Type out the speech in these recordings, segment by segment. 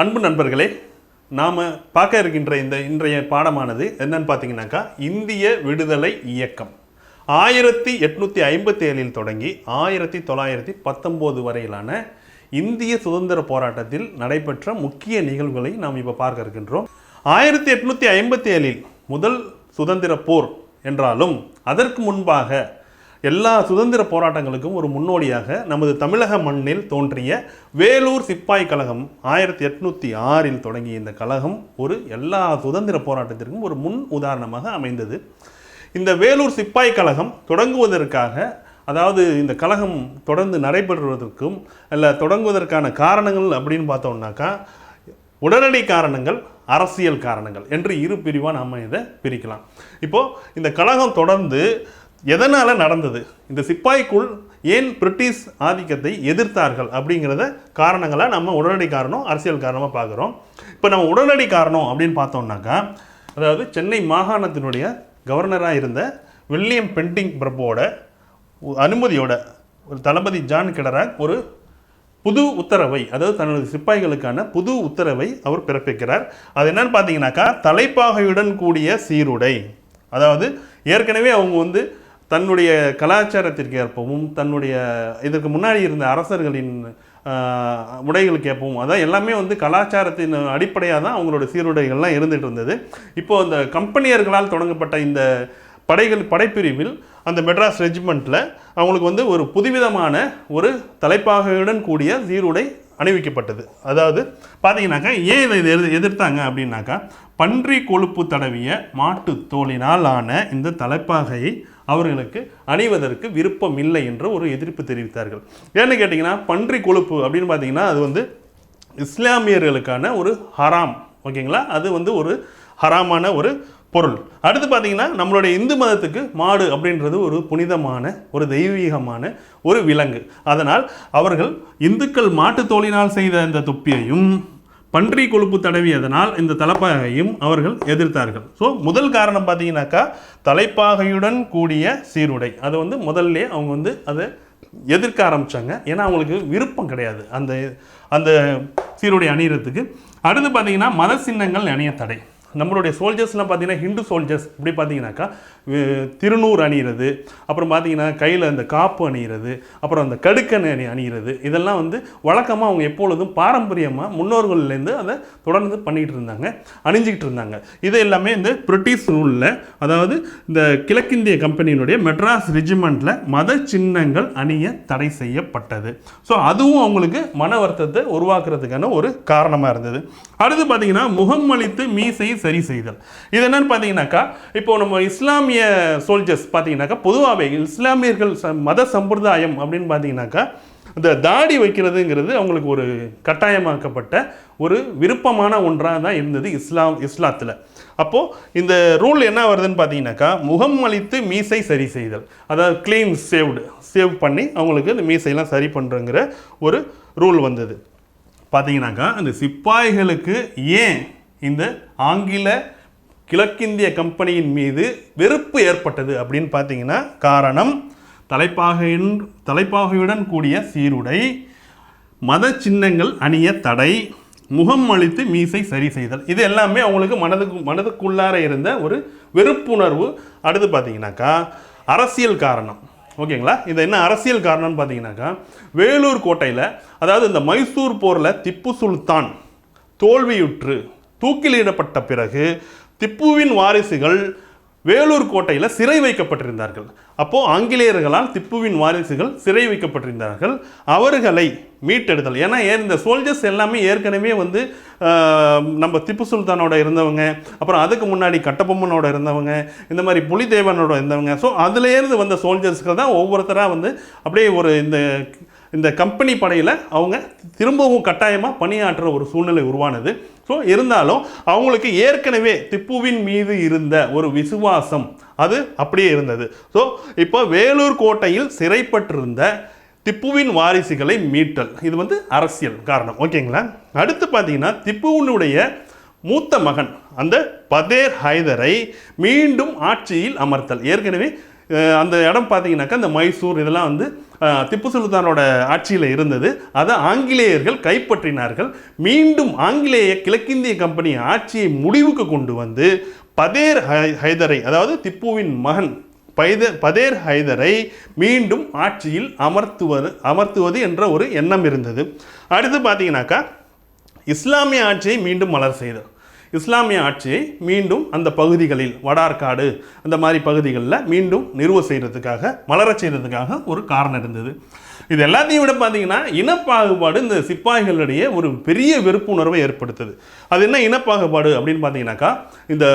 அன்பு நண்பர்களே நாம் பார்க்க இருக்கின்ற இந்த இன்றைய பாடமானது என்னன்னு பார்த்தீங்கன்னாக்கா இந்திய விடுதலை இயக்கம். ஆயிரத்தி எட்நூற்றி ஐம்பத்தி ஏழில் தொடங்கி ஆயிரத்தி தொள்ளாயிரத்தி பத்தொம்போது வரையிலான இந்திய சுதந்திர போராட்டத்தில் நடைபெற்ற முக்கிய நிகழ்வுகளை நாம் இப்போ பார்க்க இருக்கின்றோம். ஆயிரத்தி எட்நூற்றி ஐம்பத்தி ஏழில் முதல் சுதந்திர போர் என்றாலும் அதற்கு முன்பாக எல்லா சுதந்திர போராட்டங்களுக்கும் ஒரு முன்னோடியாக நமது தமிழக மண்ணில் தோன்றிய வேலூர் சிப்பாய் கழகம் ஆயிரத்தி எட்நூற்றி ஆறில் தொடங்கிய இந்த கழகம் ஒரு எல்லா சுதந்திர போராட்டத்திற்கும் ஒரு முன் உதாரணமாக அமைந்தது. இந்த வேலூர் சிப்பாய் கழகம் தொடங்குவதற்காக அதாவது இந்த கழகம் தொடர்ந்து நடைபெறுவதற்கும் இல்லை தொடங்குவதற்கான காரணங்கள் அப்படின்னு பார்த்தோம்னாக்கா உடனடி காரணங்கள் அரசியல் காரணங்கள் என்று இரு பிரிவாக நம்ம இதை பிரிக்கலாம். இப்போது இந்த கழகம் தொடர்ந்து எதனால் நடந்தது? இந்த சிப்பாய்க்குள் ஏன் பிரிட்டிஷ் ஆதிக்கத்தை எதிர்த்தார்கள்? அப்படிங்கிறத காரணங்களை நம்ம உடனடி காரணம் அரசியல் காரணமாக பார்க்குறோம். இப்போ நம்ம உடனடி காரணம் அப்படின்னு பார்த்தோம்னாக்கா அதாவது சென்னை மாகாணத்தினுடைய கவர்னராக இருந்த வில்லியம் பெண்டிங் பிரபோட அனுமதியோட ஒரு தளபதி ஜான் கெடராக் ஒரு புது உத்தரவை அதாவது தனது சிப்பாய்களுக்கான புது உத்தரவை அவர் பிறப்பிக்கிறார். அது என்னன்னு பார்த்தீங்கன்னாக்கா தலைப்பாகையுடன் கூடிய சீருடை. அதாவது ஏற்கனவே அவங்க வந்து தன்னுடைய கலாச்சாரத்திற்கு ஏற்பவும் தன்னுடைய இதற்கு முன்னாடி இருந்த அரசர்களின் உடைகளுக்கு ஏற்பவும் அதான் எல்லாமே வந்து கலாச்சாரத்தின் அடிப்படையாக தான் அவங்களோட சீருடைகள்லாம் இருந்துகிட்டு இருந்தது. இப்போ அந்த கம்பெனியர்களால் தொடங்கப்பட்ட இந்த படைகள் படைப்பிரிவில் அந்த மெட்ராஸ் ரெஜிமெண்ட்டில் அவங்களுக்கு வந்து ஒரு புதுவிதமான ஒரு தலைப்பாகையுடன் கூடிய சீருடை அணிவிக்கப்பட்டது. அதாவது பார்த்தீங்கன்னாக்கா ஏன் இதை எதிர் எதிர்த்தாங்க அப்படின்னாக்கா பன்றி கொழுப்பு தடவிய மாட்டு தோலினால் ஆன இந்த தலைப்பாகையை அவர்களுக்கு அணிவதற்கு விருப்பம் இல்லை என்று ஒரு எதிர்ப்பு தெரிவித்தார்கள். ஏன்னு கேட்டிங்கன்னா பன்றி கொழுப்பு அப்படின்னு பார்த்தீங்கன்னா அது வந்து இஸ்லாமியர்களுக்கான ஒரு ஹராம் ஓகேங்களா? அது வந்து ஒரு ஹராமான ஒரு பொருள். அடுத்து பார்த்தீங்கன்னா நம்மளுடைய இந்து மதத்துக்கு மாடு அப்படின்றது ஒரு புனிதமான ஒரு தெய்வீகமான ஒரு விலங்கு. அதனால் அவர்கள் இந்துக்கள் மாட்டுத் தோழினால் செய்த இந்த தொப்பியையும் பன்றி கொழுப்பு தடவியதனால் இந்த தலைப்பாகையும் அவர்கள் எதிர்த்தார்கள். ஸோ முதல் காரணம் பார்த்தீங்கன்னாக்கா தலைப்பாகையுடன் கூடிய சீருடை. அது வந்து முதல்ல அவங்க வந்து அதை எதிர்க்க ஆரம்பித்தாங்க ஏன்னா அவங்களுக்கு விருப்பம் கிடையாது அந்த அந்த சீருடை அணியறதுக்கு. அடுத்து பார்த்தீங்கன்னா மத சின்னங்கள் அணிய தடை. நம்மளுடைய சோல்ஜர்ஸ்லாம் பார்த்தீங்கன்னா ஹிந்து சோல்ஜர்ஸ் இப்படி பார்த்தீங்கன்னாக்கா திருநூறு அணிகிறது அப்புறம் பார்த்தீங்கன்னா கையில் அந்த காப்பு அணிகிறது அப்புறம் அந்த கடுக்கன் அணி அணிகிறது இதெல்லாம் வந்து வழக்கமாக அவங்க எப்பொழுதும் பாரம்பரியமாக முன்னோர்கள்லேருந்து அதை தொடர்ந்து பண்ணிகிட்டு இருந்தாங்க அணிஞ்சிக்கிட்டு இருந்தாங்க. இது எல்லாமே இந்த பிரிட்டிஷ் ரூலில் அதாவது இந்த கிழக்கிந்திய கம்பெனியினுடைய மெட்ராஸ் ரெஜிமெண்ட்டில் மத சின்னங்கள் அணிய தடை செய்யப்பட்டது. ஸோ அதுவும் அவங்களுக்கு மன வருத்தத்தை உருவாக்குறதுக்கான ஒரு காரணமாக இருந்தது. அடுத்து பார்த்தீங்கன்னா முகம் அளித்து மீசை சரி செய்தல். இது என்னன்னு பார்த்தீங்கன்னாக்கா இப்போ நம்ம இஸ்லாமிய சோல்ஜர்ஸ் பார்த்தீங்கன்னாக்கா பொதுவாகவே இஸ்லாமியர்கள் ச- மத சம்பிரதாயம் அப்படின்னு பார்த்தீங்கன்னாக்கா இந்த தாடி வைக்கிறதுங்கிறது அவங்களுக்கு ஒரு கட்டாயமாக்கப்பட்ட ஒரு விருப்பமான ஒன்றாக தான் இருந்தது இஸ்லாம் இஸ்லாத்தில். அப்போது இந்த ரூல் என்ன வருதுன்னு பார்த்தீங்கன்னாக்கா முகம் அளித்து மீசை சரி செய்தல். அதாவது க்ளீன் சேவ்டு சேவ் பண்ணி அவங்களுக்கு இந்த மீசையெல்லாம் சரி பண்ணுறங்கிற ஒரு ரூல் வந்தது. பார்த்தீங்கன்னாக்கா அந்த சிப்பாய்களுக்கு ஏன் இந்த ஆங்கில கிழக்கிந்திய கம்பெனியின் மீது வெறுப்பு ஏற்பட்டது அப்படின்னு பார்த்தீங்கன்னா காரணம் தலைப்பாகையின் தலைப்பாகையுடன் கூடிய சீருடை மத சின்னங்கள் அணிய தடை முகம் அளித்து மீசை சரி செய்தல். இது எல்லாமே அவங்களுக்கு மனதுக்கு மனதுக்குள்ளார இருந்த ஒரு வெறுப்புணர்வு. அடுத்து பார்த்தீங்கன்னாக்கா அரசியல் காரணம். ஓகேங்களா? இது என்ன அரசியல் காரணம்னு பார்த்தீங்கன்னாக்கா வேலூர் கோட்டையில் அதாவது இந்த மைசூர் போரில் திப்பு சுல்தான் தோல்வியுற்று தூக்கிலிடப்பட்ட பிறகு திப்புவின் வாரிசுகள் வேலூர் கோட்டையில் சிறை வைக்கப்பட்டிருந்தார்கள். அப்போது ஆங்கிலேயர்களால் திப்புவின் வாரிசுகள் சிறை வைக்கப்பட்டிருந்தார்கள். அவர்களை மீட்டெடுத்தல். ஏன்னா ஏன் இந்த சோல்ஜர்ஸ் எல்லாமே ஏற்கனவே வந்து நம்ம திப்பு சுல்தானோட இருந்தவங்க அப்புறம் அதுக்கு முன்னாடி கட்டபொம்மனோட இருந்தவங்க இந்த மாதிரி புலிதேவனோட இருந்தவங்க. ஸோ அதுலேருந்து வந்த சோல்ஜர்ஸ்கள் தான் ஒவ்வொருத்தராக வந்து அப்படியே ஒரு இந்த இந்த கம்பெனி படையில் அவங்க திரும்பவும் கட்டாயமாக பணியாற்றுற ஒரு சூழ்நிலை உருவானது. ஸோ இருந்தாலும் அவங்களுக்கு ஏற்கனவே திப்புவின் மீது இருந்த ஒரு விசுவாசம் அது அப்படியே இருந்தது. ஸோ இப்போ வேலூர் கோட்டையில் சிறைப்பட்டிருந்த திப்புவின் வாரிசுகளை மீட்டல். இது வந்து அரசியல் காரணம். ஓகேங்களா? அடுத்து பார்த்தீங்கன்னா திப்புவினுடைய மூத்த மகன் அந்த பதேர் ஹைதரை மீண்டும் ஆட்சியில் அமர்த்தல். ஏற்கனவே அந்த இடம் பார்த்தீங்கன்னாக்கா இந்த மைசூர் இதெல்லாம் வந்து திப்பு சுல்தானோட ஆட்சியில் இருந்தது. அதை ஆங்கிலேயர்கள் கைப்பற்றினார்கள். மீண்டும் ஆங்கிலேய கிழக்கிந்திய கம்பெனி ஆட்சியை முடிவுக்கு கொண்டு வந்து பதேர் ஹை- ஹைதரை அதாவது திப்புவின் மகன் பைத பதேர் ஹைதரை மீண்டும் ஆட்சியில் அமர்த்துவது அமர்த்துவது என்ற ஒரு எண்ணம் இருந்தது. அடுத்து பார்த்தீங்கன்னாக்கா இஸ்லாமிய ஆட்சியை மீண்டும் மலர் செய்தார் இஸ்லாமிய ஆட்சியை மீண்டும் அந்த பகுதிகளில் வடார்காடு அந்த மாதிரி பகுதிகளில் மீண்டும் நிறுவ செய்கிறதுக்காக மலரச் செய்கிறதுக்காக ஒரு காரணம் இருந்தது. இது எல்லாத்தையும் விட பார்த்தீங்கன்னா இனப்பாகுபாடு இந்த சிப்பாய்களிடையே ஒரு பெரிய வெறுப்புணர்வை ஏற்படுத்துது. அது என்ன இனப்பாகுபாடு அப்படின்னு பார்த்தீங்கன்னாக்கா இந்த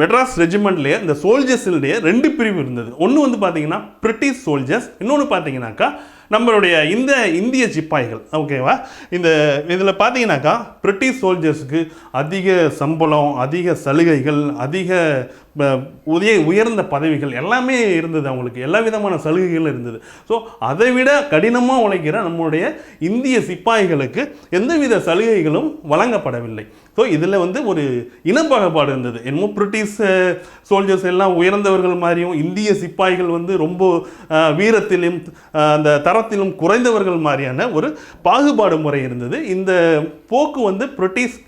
மெட்ராஸ் ரெஜிமெண்ட்லேயே இந்த சோல்ஜர்ஸ்லேயே ரெண்டு பிரிவு இருந்தது. ஒன்று வந்து பார்த்தீங்கன்னா பிரிட்டிஷ் சோல்ஜர்ஸ் இன்னொன்று பார்த்தீங்கன்னாக்கா நம்மளுடைய இந்த இந்திய சிப்பாய்கள் ஓகேவா இந்த இதில் பார்த்தீங்கன்னாக்கா பிரிட்டிஷ் சோல்ஜர்ஸுக்கு அதிக சம்பளம் அதிக சலுகைகள் அதிக ப- உதய உயர்ந்த பதவிகள் எல்லாமே இருந்தது அவங்களுக்கு. எல்லா விதமான சலுகைகளும் இருந்தது. ஸோ அதை விட கடினமாக உழைக்கிற நம்மளுடைய இந்திய சிப்பாய்களுக்கு எந்தவித சலுகைகளும் வழங்கப்படவில்லை. ஸோ இதில் வந்து ஒரு இனப்பாகுபாடு இருந்தது. என்னமோ பிரிட்டிஷ் சோல்ஜர்ஸ் uh, எல்லாம் உயர்ந்தவர்கள் மாதிரியும் இந்திய சிப்பாய்கள் வந்து ரொம்ப uh, வீரத்திலும் uh, அந்த தரத்திலும் குறைந்தவர்கள் மாதிரியான ஒரு பாகுபாடு முறை இருந்தது. இந்த போக்கு வந்து பிரிட்டிஷ்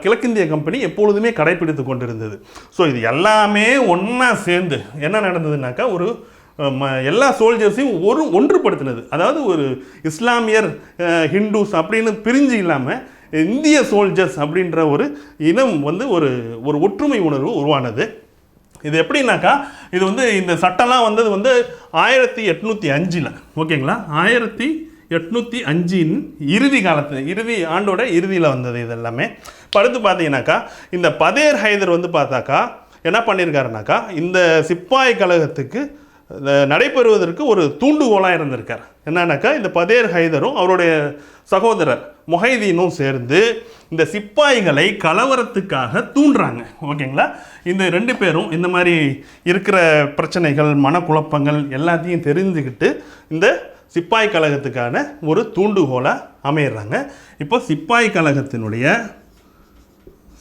கிழக்கிந்திய கம்பெனி எப்பொழுதுமே கடைபிடித்து கொண்டிருந்தது. ஸோ இது எல்லாமே ஒன்றா சேர்ந்து என்ன நடந்ததுனாக்கா ஒரு ம- எல்லா சோல்ஜர்ஸையும் ஒரு ஒன்றுபடுத்தினது. அதாவது ஒரு இஸ்லாமியர் ஹிந்துஸ் அப்படின்னு பிரிஞ்சு இல்லாமல் இந்திய சோல்ஜர்ஸ் அப்படின்ற ஒரு இனம் வந்து ஒரு ஒரு ஒற்றுமை உணர்வு உருவானது. இது எப்படின்னாக்கா இது வந்து இந்த சட்டம்லாம் வந்தது வந்து ஆயிரத்தி எட்நூற்றி அஞ்சில். ஓகேங்களா? ஆயிரத்தி எட்நூற்றி அஞ்சின் இறுதி காலத்து இறுதி ஆண்டோட இறுதியில் வந்தது இது எல்லாமே. படுத்து பார்த்தீங்கன்னாக்கா இந்த பதேர் ஹைதர் வந்து பார்த்தாக்கா என்ன பண்ணியிருக்காருனாக்கா இந்த சிப்பாய் கழகத்துக்கு நடைபெறுவதற்கு ஒரு தூண்டுகோலாக இருந்திருக்கார். என்னன்னாக்கா இந்த பதேர் ஹைதரும் அவருடைய சகோதரர் மொஹைதீனும் சேர்ந்து இந்த சிப்பாய்களை கலவரத்துக்காக தூண்டுறாங்க. ஓகேங்களா? இந்த ரெண்டு பேரும் இந்த மாதிரி இருக்கிற பிரச்சனைகள் மனக்குழப்பங்கள் எல்லாத்தையும் தெரிஞ்சுக்கிட்டு இந்த சிப்பாய் கழகத்துக்கான ஒரு தூண்டுகோலாக அமையிறாங்க. இப்போ சிப்பாய் கழகத்தினுடைய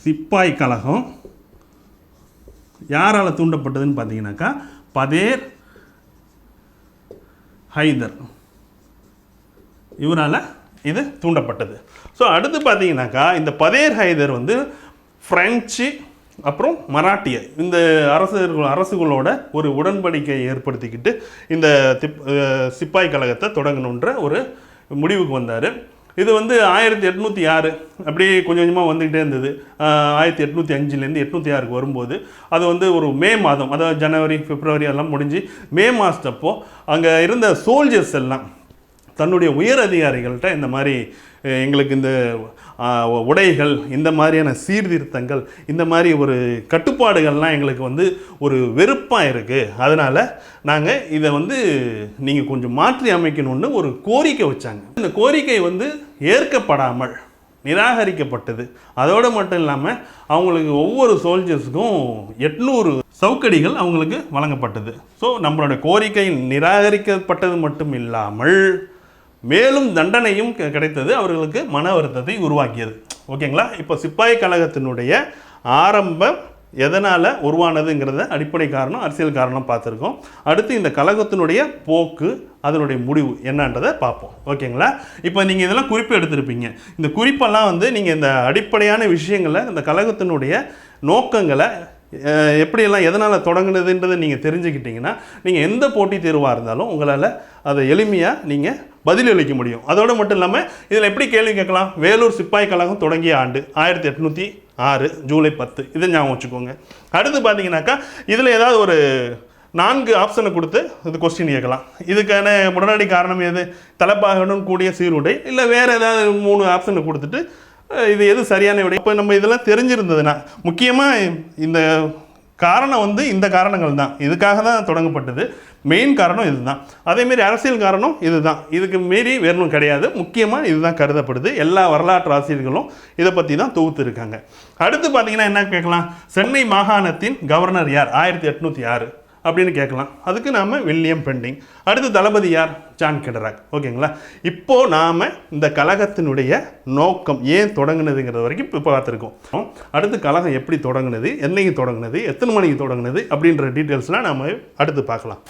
சிப்பாய் கழகம் யாரால் தூண்டப்பட்டதுன்னு பார்த்தீங்கன்னாக்கா பதேர் ஹைதர். இவரால் இது தூண்டப்பட்டது. ஸோ அடுத்து பார்த்தீங்கன்னாக்கா இந்த பதேர் ஹைதர் வந்து ஃப்ரெஞ்சு அப்புறம் மராட்டிய இந்த அரசர்கள் அரசுகளோட ஒரு உடன்படிக்கையை ஏற்படுத்திக்கிட்டு இந்த திப் சிப்பாய் கழகத்தை தொடங்கணுன்ற ஒரு முடிவுக்கு வந்தார். இது வந்து ஆயிரத்தி எட்நூற்றி ஆறு அப்படியே கொஞ்சம் கொஞ்சமாக வந்துக்கிட்டே இருந்தது. ஆயிரத்தி எட்நூற்றி அஞ்சுலேருந்து எட்நூற்றி ஆறுக்கு வரும்போது அது வந்து ஒரு மே மாதம் அதாவது ஜனவரி பிப்ரவரி எல்லாம் முடிஞ்சு மே மாதத்தப்போ அங்கே இருந்த சோல்ஜர்ஸ் எல்லாம் தன்னுடைய உயர் அதிகாரிகள்கிட்ட இந்த மாதிரி எங்களுக்கு இந்த உடைகள் இந்த மாதிரியான சீர்திருத்தங்கள் இந்த மாதிரி ஒரு கட்டுப்பாடுகள்லாம் எங்களுக்கு வந்து ஒரு வெறுப்பாக இருக்குது அதனால் நாங்கள் இதை வந்து நீங்கள் கொஞ்சம் மாற்றி அமைக்கணும்னு ஒரு கோரிக்கை வச்சாங்க. இந்த கோரிக்கை வந்து ஏற்கப்படாமல் நிராகரிக்கப்பட்டது. அதோடு மட்டும் இல்லாமல் அவங்களுக்கு ஒவ்வொரு சோல்ஜர்ஸுக்கும் எட்நூறு சவுக்கடிகள் அவங்களுக்கு வழங்கப்பட்டது. ஸோ நம்மளோட கோரிக்கை நிராகரிக்கப்பட்டது மட்டும் இல்லாமல் மேலும் தண்டனையும் கிடைத்தது அவர்களுக்கு மன வருத்தத்தை உருவாக்கியது. ஓகேங்களா? இப்போ சிப்பாய் கழகத்தினுடைய ஆரம்பம் எதனால் உருவானதுங்கிறத அடிப்படை காரணம் அரசியல் காரணம் பார்த்துருக்கோம். அடுத்து இந்த கழகத்தினுடைய போக்கு அதனுடைய முடிவு என்னன்றதை பார்ப்போம். ஓகேங்களா? இப்போ நீங்கள் இதெல்லாம் குறிப்பு எடுத்திருப்பீங்க. இந்த குறிப்பெல்லாம் வந்து நீங்கள் இந்த அடிப்படையான விஷயங்களை இந்த கழகத்தினுடைய நோக்கங்களை எப்படியெல்லாம் எதனால் தொடங்குனதுன்றதை நீங்கள் தெரிஞ்சுக்கிட்டிங்கன்னா நீங்கள் எந்த போட்டித் தேர்வாக இருந்தாலும் உங்களால் அதை எளிமையாக நீங்கள் பதிலளிக்க முடியும். அதோடு மட்டும் இல்லாமல் இதில் எப்படி கேள்வி கேட்கலாம்? வேலூர் சிப்பாய் கழகம் தொடங்கிய ஆண்டு ஆயிரத்தி எட்நூற்றி ஆறு ஜூலை பத்து. இதை ஞாபகம் வச்சுக்கோங்க. அடுத்து பார்த்தீங்கன்னாக்கா இதில் ஏதாவது ஒரு நான்கு ஆப்ஷனை கொடுத்து இது கொஸ்டின் கேட்கலாம். இதுக்கான உடனடி காரணம் எது? தலைப்பாகனும் கூடிய சீருடை இல்லை வேறு ஏதாவது மூணு ஆப்ஷனை கொடுத்துட்டு இது எது சரியான விடை? இப்போ நம்ம இதெல்லாம் தெரிஞ்சிருந்ததுன்னா முக்கியமாக இந்த காரணம் வந்து இந்த காரணங்கள் தான். இதுக்காக தான் தொடங்கப்பட்டது. மெயின் காரணம் இதுதான். அதேமாரி அரசியல் காரணம் இதுதான். இதுக்கு மீறி வேறொன்றும் கிடையாது. முக்கியமாக இதுதான் கருதப்படுது. எல்லா வரலாற்று ஆசிரியர்களும் இதை பற்றி தான் தொகுத்து இருக்காங்க. அடுத்து பார்த்தீங்கன்னா என்ன கேட்கலாம்? சென்னை மாகாணத்தின் கவர்னர் யார்? ஆயிரத்தி எட்நூற்றி ஆறு. அப்படின்னு கேட்கலாம். அதுக்கு நாம் வில்லியம் பெண்டிங். அடுத்து தளபதி யார்? ஜான் கெடராக். ஓகேங்களா? இப்போது நாம் இந்த கழகத்தினுடைய நோக்கம் ஏன் தொடங்குனதுங்கிறது வரைக்கும் இப்போ பார்த்துருக்கோம். அடுத்து கழகம் எப்படி தொடங்குனது என்னைக்கு தொடங்குனது எத்தனை மணிக்கு தொடங்குனது அப்படின்ற டீட்டெயில்ஸ்லாம் நாம் அடுத்து பார்க்கலாம்.